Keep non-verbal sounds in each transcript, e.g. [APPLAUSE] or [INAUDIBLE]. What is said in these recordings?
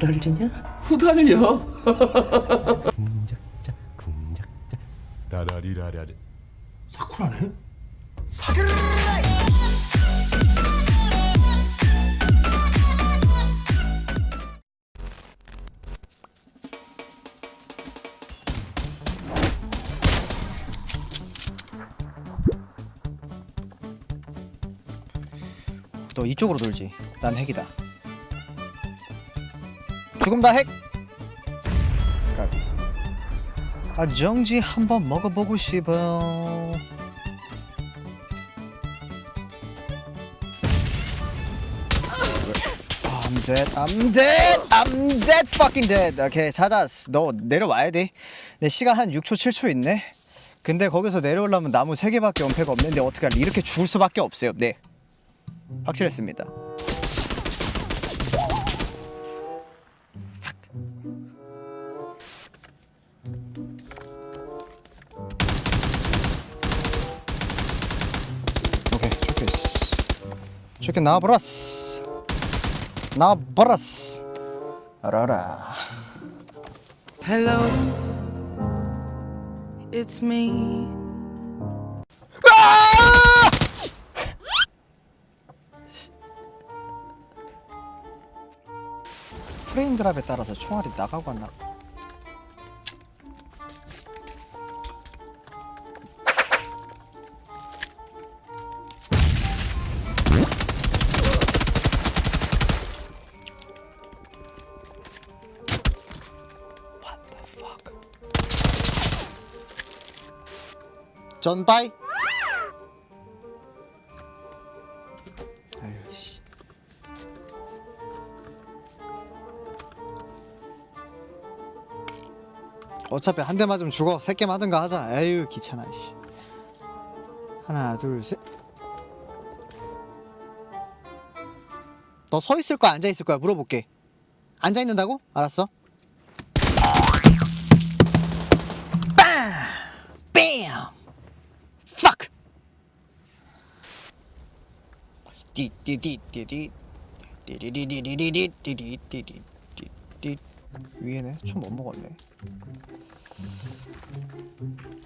후달리냐? 후달려. 궁작자 궁작자 다라리라라리 사쿠라네? 너 이쪽으로 돌지. 난 핵이다. 죽음 다 핵. 까비. 아 정지 한번 먹어보고 싶어. I'm dead. Fucking dead. 오케이 찾았어. 너 내려와야 돼. 내 시간 한 6초 7초 있네. 근데 거기서 내려오려면 나무 3개밖에 원패가 없는데 어떻게? 이렇게 죽을 수밖에 없어요. 네. 확실했습니다. 좋게 나와버렸어. 나와버렸어. 알아라. Hello, it's me. 프레임 드랍에 따라서 총알이 나가고 안 나가. What 전바이? 아유 씨. 어차피 한 대 맞으면 죽어. 세 개 맞은가 하자. 에휴 귀찮아. 씨. 하나 둘 셋. 너 서 있을 거야 앉아 있을 거야 물어볼게. 앉아 있는다고? 알았어. 띠띠띠띠띠 띠리리리리리띠리띠띠띠 위에네 총 못 먹었네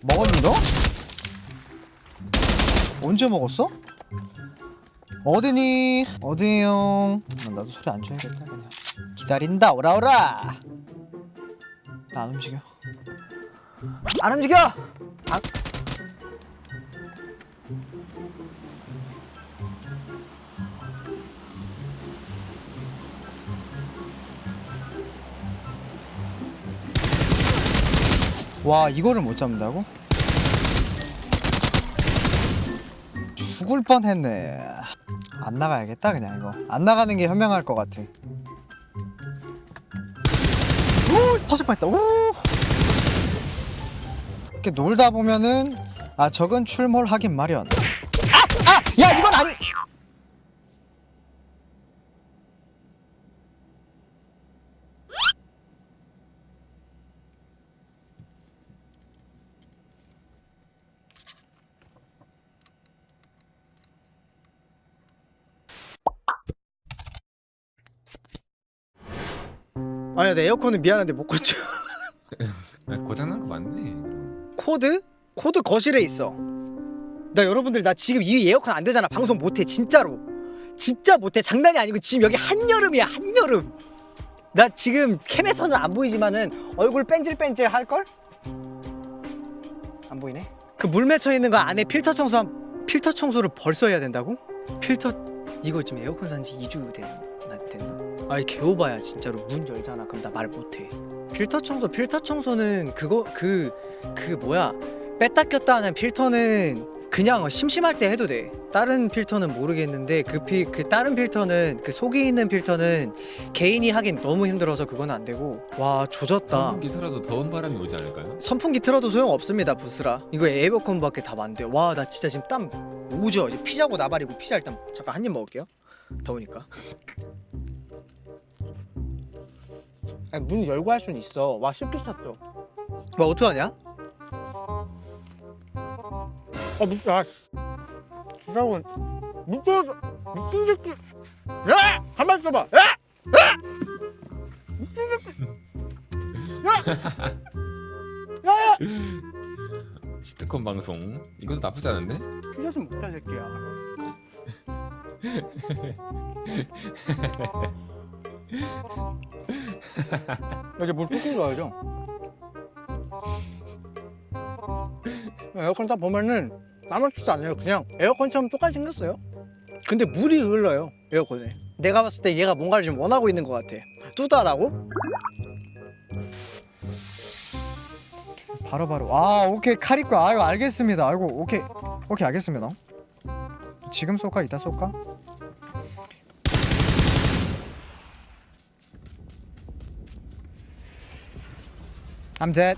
먹었니 너? 언제 먹었어? 어디니? 어디에요? 나도 소리 안 쳐야겠다 그냥 기다린다 오라오라 나 안 움직여 안 움직여! 안... 와 이거를 못 잡는다고? 죽을 뻔했네 안 나가야겠다 그냥 이거 안 나가는 게 현명할 것 같아 오 터질 뻔했다 오 이렇게 놀다 보면은 아 적은 출몰하긴 마련 아! 아! 야 야 내 에어컨은 미안한데 못 고쳐 [LAUGHS] 아, 고장난 거 맞네 코드? 코드 거실에 있어. 나 여러분들 나 지금 이 에어컨 안 되잖아. 방송 못 해. 진짜로. 진짜 못 해. 장난이 아니고 지금 여기 한여름이야. 한여름. 나 지금 캠에서는 안 보이지만은 얼굴 뺀질뺀질 할 걸? 안 보이네. 그 물 맺혀 있는 거 안에 필터 청소 한 필터 청소를 벌써 해야 된다고? 필터 이거 지금 에어컨 산지 2주 됐나 됐나? 아이 개오바야 진짜로 문 열잖아. 그럼 나 말 못 해. 필터 청소 필터 청소는 그거 그 그 뭐야 뺐다 꼈다 하는 필터는 그냥 심심할 때 해도 돼. 다른 필터는 모르겠는데 그 피 그 다른 필터는 그 속에 있는 필터는 개인이 하긴 너무 힘들어서 그건 안 되고 와 조졌다. 선풍기 틀어도 더운 바람이 오지 않을까요? 선풍기 틀어도 소용 없습니다 부스라. 이거 에어컨밖에 답 안 돼. 와나 진짜 지금 땀 오죠. 이제 피자고 나발이고 피자 일단 잠깐 한 입 먹을게요. 더우니까. 아니, 문 열고 할 수는 있어. 와 쉽게 찼어. 와 어떡하냐? 아 미친 아 기사원 미쳐서 미친 새끼 야! 가만 있어봐 야! 야! 시트콤 방송 이것도 나쁘지 않은데? 필터 좀 못다 새끼야 [LAUGHS] 이제 물 뚝뚝 넣어야죠. 에어컨 딱 보면은 아무렇지도 않아요 그냥. 에어컨처럼 똑같이 생겼어요. 근데 물이 흘러요 에어컨에. 내가 봤을 때 얘가 뭔가를 좀 원하고 있는 것 같아. 뚜다라고? 바로 바로. 아 오케이. 카리코 아이고 알겠습니다. 아이고 오케이. 오케이 알겠습니다. 지금 쏠까? 이따 쏠까? I'm dead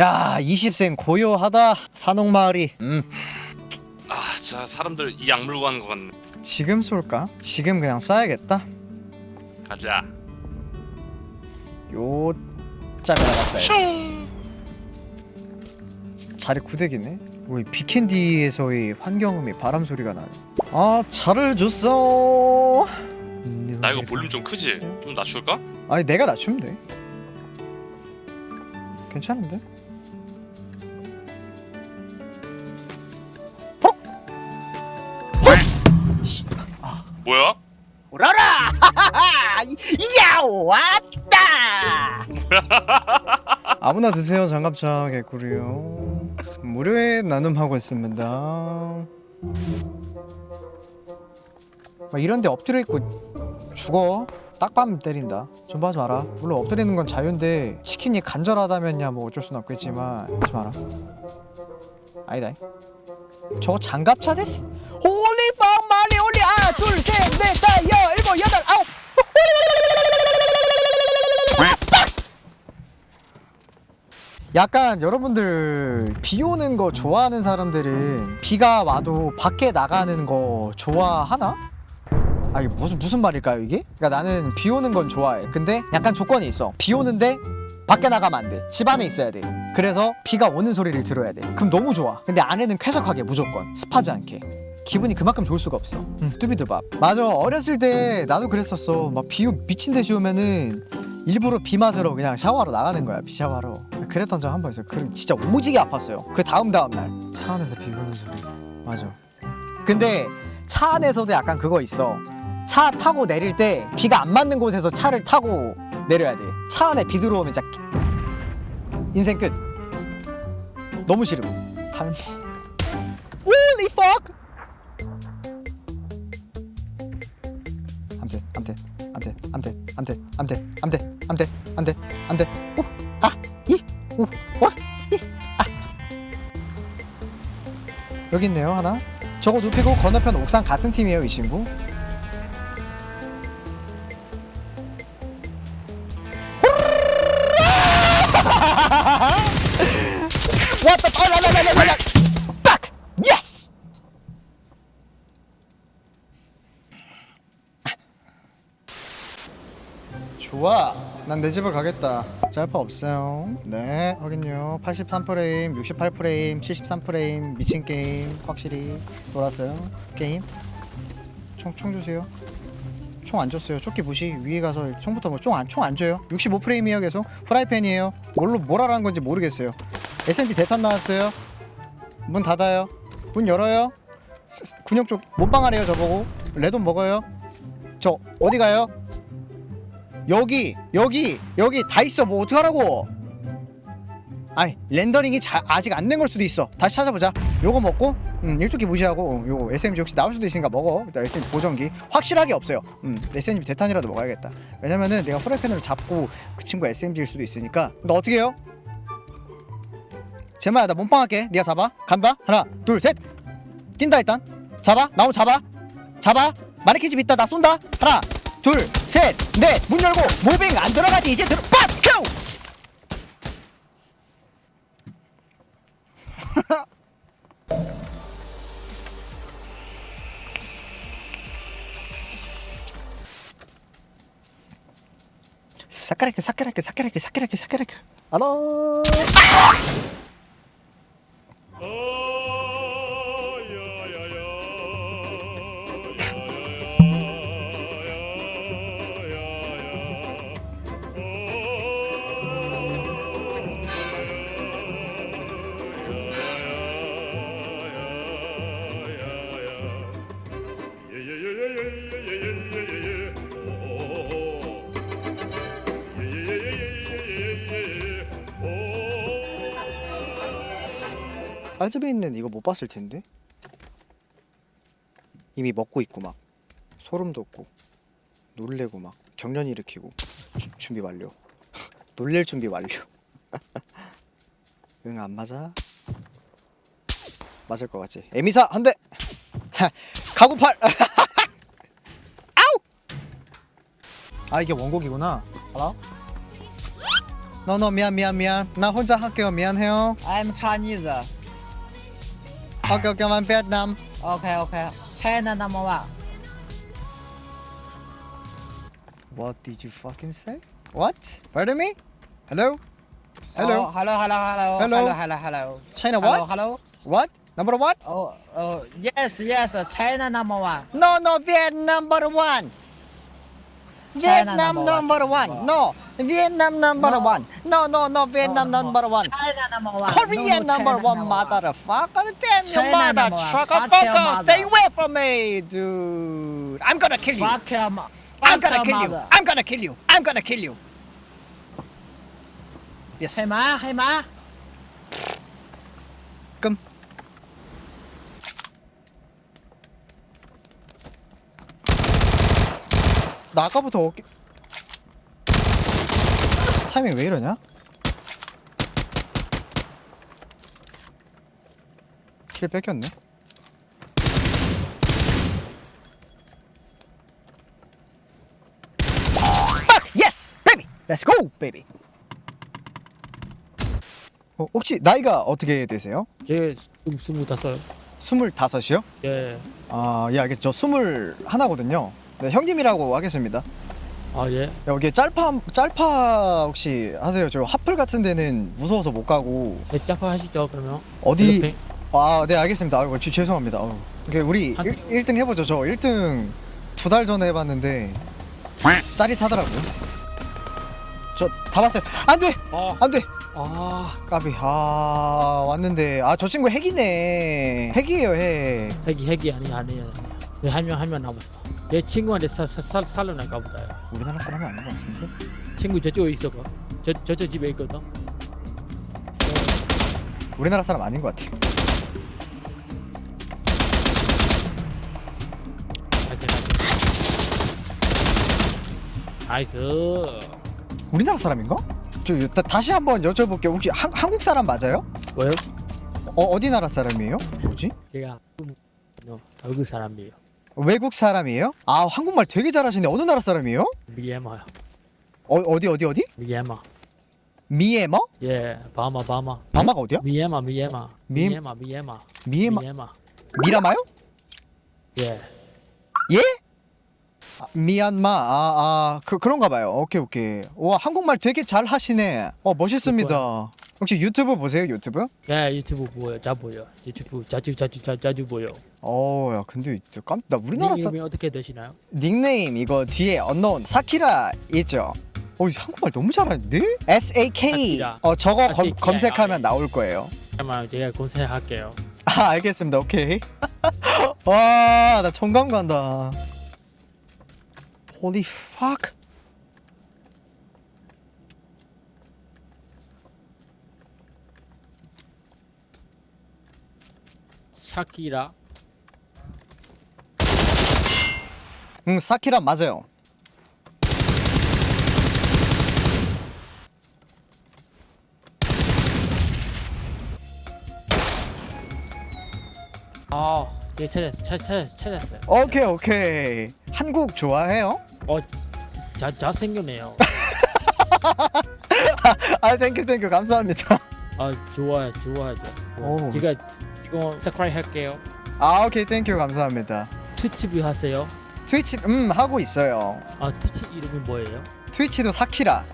야 20생 고요하다 산옥마을이. 음. 아 진짜 사람들 이약 물고 하는 거 같네. 지금 쏠까? 지금 그냥 쏴야겠다. 가자. 요 짬에 나갔어야지. 자리 구대기네? 왜 비캔디에서의 환경음이 바람 소리가 나네. 아 잘해줬어! 나 이거 볼륨 좀 크지? 좀 낮출까? 아니 내가 낮추면 돼. 괜찮은데? 오라라! [LAUGHS] 야 왔다! [LAUGHS] 아무나 드세요 장갑차 개꿀이요. 무료에 나눔하고 있습니다. 막 이런데 엎드려 있고 죽어. 딱밤 때린다. 좀 하지 마라 물론 엎드리는 건 자유인데 치킨이 간절하다면야 뭐 어쩔 순 없겠지만. 하지 마라. 아니다. 저거 장갑차 됐어 홀리 펑 말리 홀리 하나 둘셋넷 다섯 여 일곱 여덟 아홉 약간 여러분들 비 오는 거 좋아하는 사람들은 비가 와도 밖에 나가는 거 좋아하나? 아 이게 무슨 무슨 말일까요 이게? 그러니까 나는 비 오는 건 좋아해. 근데 약간 조건이 있어. 비 오는데 밖에 나가면 안 돼. 집 안에 있어야 돼. 그래서 비가 오는 소리를 들어야 돼. 그럼 너무 좋아. 근데 안에는 쾌적하게 무조건 습하지 않게. 기분이 그만큼 좋을 수가 없어. 응, 뚜비두밥. 맞아. 어렸을 때 나도 그랬었어. 막 비 미친 듯이 오면은 일부러 비 맞으러 그냥 샤워하러 나가는 거야. 비 샤워하러. 그랬던 적 한 번 있어. 그 진짜 오지게 아팠어요. 그 다음 다음 날 차 안에서 비 오는 소리. 맞아. 근데 차 안에서도 약간 그거 있어. 차 타고 내릴 때 비가 안 맞는 곳에서 차를 타고 내려야 돼. 차 안에 비 들어오면 진짜 인생 끝. 너무 싫음. 달. Holy 여기 있네요 하나. 저거 눕히고 건너편 옥상 같은 팀이에요 이 친구. [LAUGHS] 좋아. 난 내 집을 가겠다. 짤파 없어요. 네, 확인요. 83프레임, 68프레임, 73프레임 미친 게임 확실히 돌았어요. 게임. 총, 총 주세요. 총 안 줬어요. 조끼 무시 위에 가서 총부터 뭐총안총안 줘요. 65프레임이에요 계속. 프라이팬이에요. 뭘로 뭘 하라는 건지 모르겠어요. S&P 대탄 나왔어요. 문 닫아요. 문 열어요. 군용 쪽 몸빵하래요 저보고. 레돈 먹어요. 저 어디 가요? 여기 여기 여기 다 있어. 뭐 어떡하라고? 아니 렌더링이 자, 아직 안 된 걸 수도 있어. 다시 찾아보자. 요거 먹고 음, 일조기 무시하고 어, 요거 SMG 혹시 나올 수도 있으니까 먹어. 일단 SMG 보정기 확실하게 없어요. 음, SMG 대탄이라도 먹어야겠다. 왜냐면은 내가 프라이팬으로 잡고 그 친구가 SMG일 수도 있으니까. 너 어떻게 해요? 제마야 나 몸빵할게. 네가 잡아. 간다. 하나, 둘, 셋. 뛴다 일단 잡아 나무 잡아 잡아 마네킹 집 있다 나 쏜다 하나 둘 셋 넷 문 열고 모빙 안 들어가지. 이제 들어. 빡! 큐! [LAUGHS] 사카라크 사카라크 사카라크 사카라크 사카라크 알아 알집에 있는 이거 못 봤을 텐데? 이미 먹고 있고 막 소름 돋고 놀래고 막 경련 일으키고 주, 준비 완료. [LAUGHS] 놀랄 준비 완료. [LAUGHS] 응 안 맞아? 맞을 것 같지? 에미사 한 대! [LAUGHS] 가구팔! 아우! 아 이게 원곡이구나. 알아? 너너 미안 미안 미안. 나 혼자 할게요. 미안해요. I'm Chinese. Okay, okay, I'm Vietnam. Okay, okay. China number one. What did you fucking say? What? Pardon me? Hello? Hello? Oh, hello, hello, hello, Hello. hello, hello. China what? hello. What? Number what? Oh, oh, yes, yes. Uh, China number one. No, no, Vietnam number one. Vietnam number number one. one. No, Vietnam number No. one. No, no, no, Vietnam No, no. number one. China number one. Korea No, no, number China one, number one. motherfucker. Damn you, China mother number one. trucker Fuck your fucker. Stay mother. away from me, dude. I'm gonna kill you. Fuck your mo- I'm fuck gonna your kill you. mother. I'm gonna kill you. I'm gonna kill you. Yes. Hey má, hey má. 끔. 나 아까부터 어깨 타이밍 왜 이러냐? 킬 뺏겼네. Fuck! Yes! Baby! Let's go, baby! 어, 혹시 나이가 어떻게 되세요? 제 지금 스물다섯. 스물다섯이요? 예. 아, 예, 알겠습니다. 저 스물 하나거든요. 네, 형님이라고 하겠습니다. 아 예. 여기 짤파, 짤파 혹시 하세요? 저 하플 같은 데는 무서워서 못 가고 네, 짜파 하시죠 그러면. 어디? 벨로핑. 아, 네, 알겠습니다. 아이고, 지- 죄송합니다. 어. 이게 우리 한- 1, 등 해보죠. 저 1등 두 달 전에 해봤는데 짜릿하더라고요. 저 다 봤어요. 안 돼, 아. 안 돼. 아. 까비. 아, 왔는데 아, 저 친구 핵이네. 핵이에요, 핵. 핵이 핵이 아니 아니에요. 한명 한 명 남았어. 내 친구한테 살살 살려나가 보다요. 우리나라 사람이 아닌 것 같은데. 친구 저쪽에 있어 봐. 저 저쪽 집에 있거든. 우리나라 사람 아닌 것 같아. 나이스. 나이스. 우리나라 사람인가? 저 다, 다시 한번 여쭤볼게요. 혹시 한, 한국 사람 맞아요? 뭐요? 어, 어디 나라 사람이에요? 뭐지? 제가 너 얼굴 사람이에요. 외국 사람이에요? 아 한국말 되게 잘하시네. 어느 나라 사람이에요? 미에마요. 어, 어디 어디 어디? 미에마. 미에머? 예. 바마 바마. 마마가 어디야? 미에마 미에마. 미- 미에마 미에마. 미에마 미에마. 미라마요? 예. 예? 아, 미얀마 아아 그 그런가 봐요. 오케이 오케이. 와 한국말 되게 잘 하시네. 어 멋있습니다. 혹시 유튜브 보세요 유튜브? 예 유튜브 보여. 자 보여. 유튜브 자주 자주 자, 자주 보여. 어 야 근데 깜나 우리나라 사 닉네임이 어떻게 되시나요? 닉네임 이거 뒤에 언노운 사키라 있죠. 어 한국말 너무 잘하는데? S A K 사키라. 어 저거 검, 사키라. 검색하면 나올 거예요. 아마 제가 검색할게요. 아 알겠습니다. 오케이. [LAUGHS] 와 나 정감 간다. Holy fuck. 사키라 응 사키라 맞아요. 아예 찾았 찾 찾 찾았어요. 오케이 오케이 한국 좋아해요? 자 잘생겼네요. [LAUGHS] 아 땡큐 땡큐 감사합니다 아 좋아요 좋아하죠. 오. 제가 이거 스크라이 할게요. 아 오케이 땡큐 감사합니다 트치뷰 하세요. 트위치 음 하고 있어요 아 트치 이름이 뭐예요? 트위치도 사키라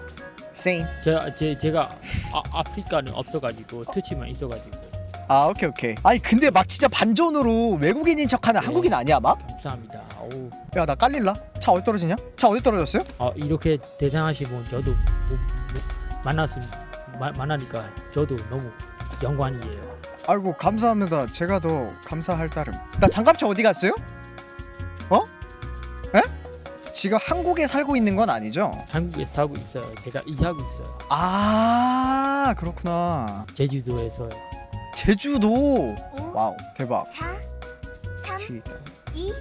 same 제가 제 제가 아, 아프리카는 없어가지고 트치만 있어가지고 아 오케이 오케이 아니 근데 막 진짜 반전으로 외국인인 척하는 네. 한국인 아니야 막? 감사합니다. 오, 야 나 깔릴라? 차 어디 떨어지냐? 차 어디 떨어졌어요? 아 이렇게 분 저도 뭐, 뭐, 만났습니다. 마, 만나니까 저도 너무 영광이에요. 아이고 감사합니다 제가 더 감사할 따름 나 장갑차 어디 갔어요? 어? 에? 지금 한국에 살고 있는 건 아니죠? 한국에 살고 있어요. 제가 일하고 있어요. 아 그렇구나 제주도에서 제주도 5, 와우 대박 4, 3, 뒤에 있다 2, 1.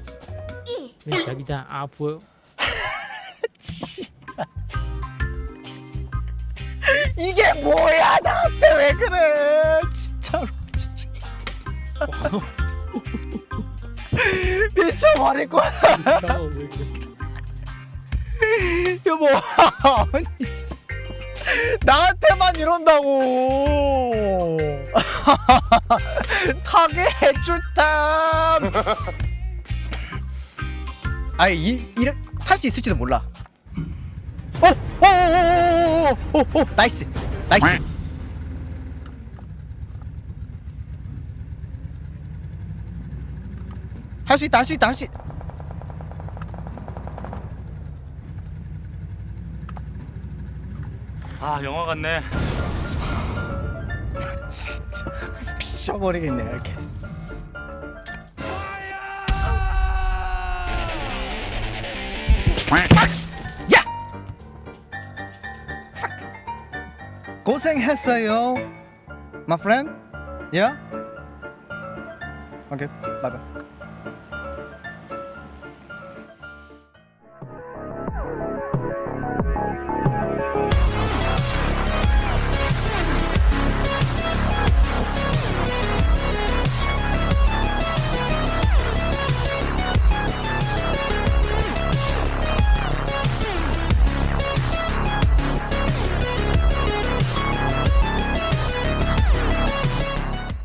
네, 자기장 아프요? [LAUGHS] 이게 뭐야 나한테 왜 그래 미쳐버릴 거야 어? 여보 아니 나한테만 이런다고 타게 해줄담 아니 이 이렇게 탈수 있을지도 몰라 어, 어어어어어어 나이스 나이스 할 수 있다 할 수 있다 할 수 있다 아 영화 같네. [LAUGHS] 미쳐버리겠네 알겠어 야! 고생했어요 my friend yeah? okay bye bye